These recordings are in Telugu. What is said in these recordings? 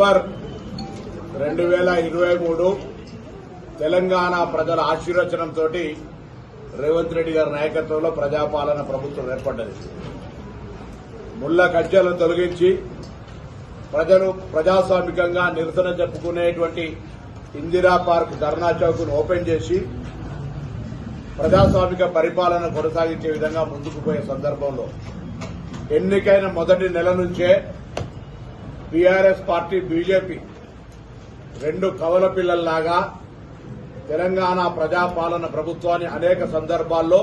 డిసెంబర్ రెండు వేల ఇరవై మూడు తెలంగాణ ప్రజల ఆశీర్వచనంతో రేవంత్ రెడ్డి గారి నాయకత్వంలో ప్రజాపాలన ప్రభుత్వం ఏర్పడ్డది. ముళ్ళ కజ్జలను తొలగించి ప్రజలు ప్రజాస్వామికంగా నిరసన చెప్పుకునేటువంటి ఇందిరా పార్క్ ధర్నా చౌక్ను ఓపెన్ చేసి ప్రజాస్వామిక పరిపాలన కొనసాగించే విధంగా ముందుకు పోయే సందర్భంలో ఎన్నికైన మొదటి నెల నుంచే బీఆర్ఎస్ పార్టీ బీజేపీ రెండు కవల పిల్లల్లాగా తెలంగాణ ప్రజాపాలన ప్రభుత్వాన్ని అనేక సందర్భాల్లో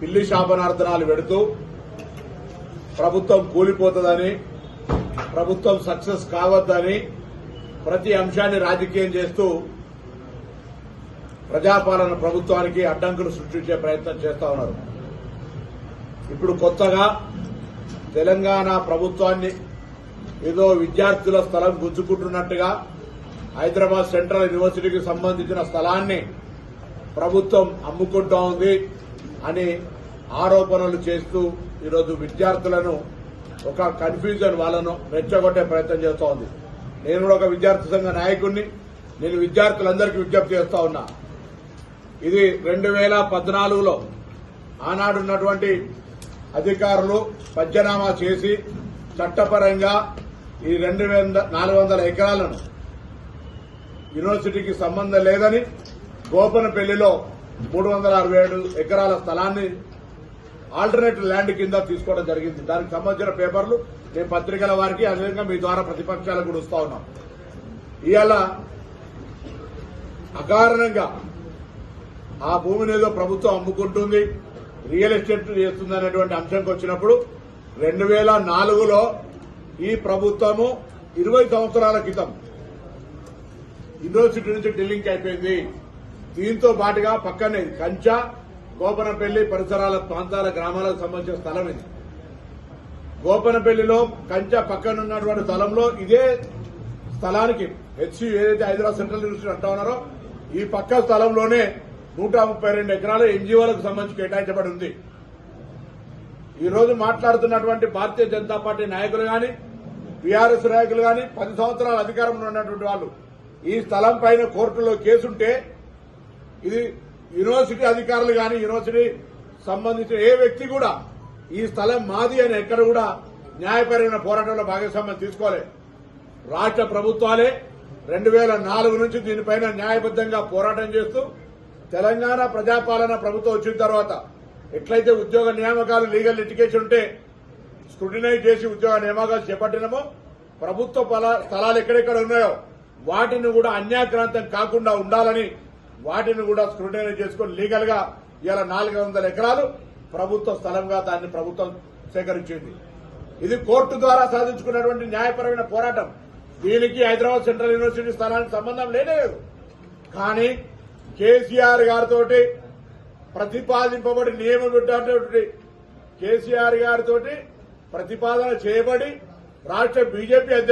పిల్లి శాపనార్థనాలు పెడుతూ ప్రభుత్వం కూలిపోతుందని ప్రభుత్వం సక్సెస్ కావద్దని ప్రతి అంశాన్ని రాజకీయం చేస్తూ ప్రజాపాలన ప్రభుత్వానికి అడ్డంకులు సృష్టించే ప్రయత్నం చేస్తా ఉన్నారు. ఇప్పుడు కొత్తగా తెలంగాణ ప్రభుత్వాన్ని ఏదో విద్యార్థుల స్థలం గుంజుకుంటున్నట్టుగా హైదరాబాద్ సెంట్రల్ యూనివర్సిటీకి సంబంధించిన స్థలాన్ని ప్రభుత్వం అమ్ముకుంటా ఉంది అని ఆరోపణలు చేస్తూ ఈరోజు విద్యార్థులను ఒక కన్ఫ్యూజన్ వాళ్ళను రెచ్చగొట్టే ప్రయత్నం చేస్తూ ఉంది. నేను కూడా ఒక విద్యార్థి సంఘ నాయకుడిని నేను విద్యార్థులందరికీ విజ్ఞప్తి చేస్తా ఉన్నా. ఇది రెండు వేల పద్నాలుగులో ఆనాడున్నటువంటి అధికారులు పంచనామా చేసి చట్టపరంగా ఈ రెండు వేల నాలుగు వందల ఎకరాలను యూనివర్సిటీకి సంబంధం లేదని గోపనపల్లిలో మూడు వందల అరవై ఏడు ఎకరాల స్థలాన్ని ఆల్టర్నేట్ ల్యాండ్ కింద తీసుకోవడం జరిగింది. దానికి సంబంధించిన పేపర్లు నేను పత్రికల వారికి అదేవిధంగా మీ ద్వారా ప్రతిపక్షాలకు కూడా వస్తా ఉన్నాం. ఇవాళ అకారణంగా ఆ భూమిని ఏదో ప్రభుత్వం అమ్ముకుంటుంది. రియల్ ఎస్టేట్ చేస్తుందనేటువంటి అంశంకి వచ్చినప్పుడు రెండు వేల నాలుగులో ఈ ప్రభుత్వము ఇరవై సంవత్సరాల క్రితం యూనివర్సిటీ నుంచి ఢిల్లీకి అయిపోయింది. దీంతో పాటుగా పక్కనే కంచా గోపనపల్లి పరిసరాల ప్రాంతాల గ్రామాలకు సంబంధించిన స్థలం ఇది. గోపనపల్లిలో కంచా పక్కన ఉన్నటువంటి స్థలంలో ఇదే స్థలానికి హెచ్సి ఏదైతే హైదరాబాద్ సెంట్రల్ యూనివర్సిటీ అంటా ఉన్నారో ఈ పక్క స్థలంలోనే నూట ముప్పై రెండు ఎకరాలు ఎన్జీఓలకు సంబంధించి కేటాయించబడి ఉంది ఈ రోజు మాట్లాడుతున్నటువంటి భారతీయ జనతా పార్టీ నాయకులు గాని బీఆర్ఎస్ నాయకులు గాని పది సంవత్సరాల అధికారంలో ఉన్నటువంటి వాళ్ళు ఈ స్థలం పైన కోర్టులో కేసుంటే ఇది యూనివర్సిటీ అధికారులు గాని యూనివర్సిటీ సంబంధించిన ఏ వ్యక్తి కూడా ఈ స్థలం మాది అని ఎక్కడ కూడా న్యాయపరమైన పోరాటంలో భాగస్వామ్యం తీసుకోలే. రాష్ట్ర ప్రభుత్వాలే రెండు వేల నాలుగు నుంచి దీనిపైన న్యాయబద్దంగా పోరాటం చేస్తూ తెలంగాణ ప్రజాపాలన ప్రభుత్వం వచ్చిన తర్వాత ఎట్లయితే ఉద్యోగ నియామకాలు లీగల్ లిటికేషన్ ఉంటే స్క్రూటినైజ్ చేసి ఉద్యోగ నియామకాలు చేపట్టినమో ప్రభుత్వ స్థలాలు ఎక్కడెక్కడ ఉన్నాయో వాటిని కూడా అన్యాక్రాంతం కాకుండా ఉండాలని వాటిని కూడా స్క్రూటినైజ్ చేసుకుని లీగల్గా ఇలా నాలుగు వందల ఎకరాలు ప్రభుత్వ స్థలంగా దాన్ని ప్రభుత్వం సేకరించింది. ఇది కోర్టు ద్వారా సాధించుకున్నటువంటి న్యాయపరమైన పోరాటం. దీనికి హైదరాబాద్ సెంట్రల్ యూనివర్సిటీ స్థలానికి సంబంధం లేదు. కానీ కేసీఆర్ గారితో ప్రతిపాదింపబడి నియమింపబడినటువంటి కేసీఆర్ గారితో ప్రతిపాదన చేయబడి రాష్ట్ర బీజేపీ అధ్యక్ష